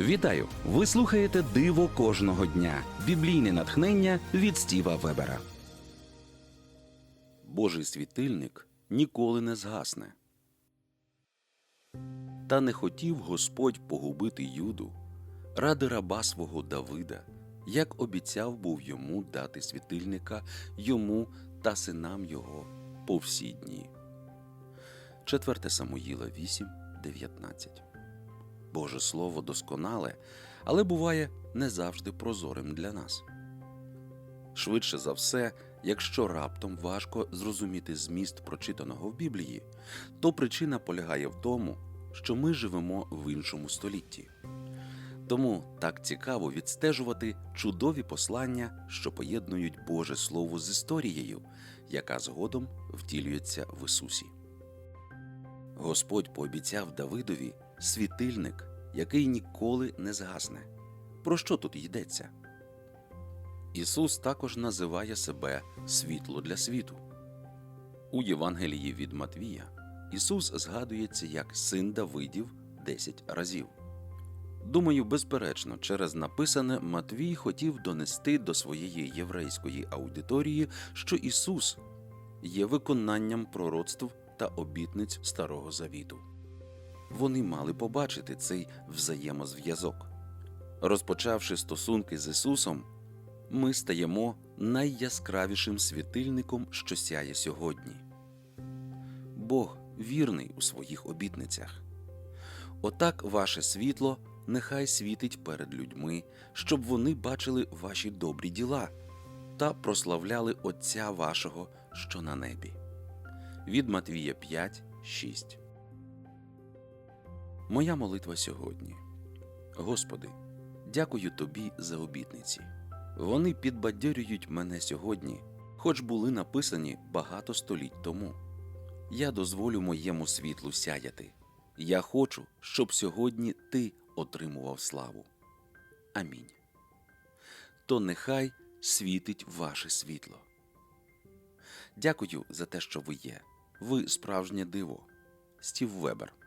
Вітаю! Ви слухаєте Диво кожного дня. Біблійне натхнення від Стіва Вебера. Божий світильник ніколи не згасне. Та не хотів Господь погубити Юду ради раба свого Давида, як обіцяв був йому дати світильника йому та синам його по всі дні. 4 Самуїла 8, 19 Боже Слово досконале, але буває не завжди прозорим для нас. Швидше за все, якщо раптом важко зрозуміти зміст прочитаного в Біблії, то причина полягає в тому, що ми живемо в іншому столітті. Тому так цікаво відстежувати чудові послання, що поєднують Боже Слово з історією, яка згодом втілюється в Ісусі. Господь пообіцяв Давидові світильник, який ніколи не згасне. Про що тут йдеться? Ісус також називає себе світло для світу. У Євангелії від Матвія Ісус згадується як син Давидів 10 разів. Думаю, безперечно, через написане Матвій хотів донести до своєї єврейської аудиторії, що Ісус є виконанням пророцтв та обітниць Старого Завіту. Вони мали побачити цей взаємозв'язок. Розпочавши стосунки з Ісусом, ми стаємо найяскравішим світильником, що сяє сьогодні. Бог вірний у своїх обітницях. Отак ваше світло нехай світить перед людьми, щоб вони бачили ваші добрі діла та прославляли Отця вашого, що на небі. Від Матвія 5, 6 Моя молитва сьогодні. Господи, дякую Тобі за обітниці. Вони підбадьорюють мене сьогодні, хоч були написані багато століть тому. Я дозволю моєму світлу сяяти. Я хочу, щоб сьогодні Ти отримував славу. Амінь. То нехай світить ваше світло. Дякую за те, що ви є. Ви справжнє диво. Стів Вебер.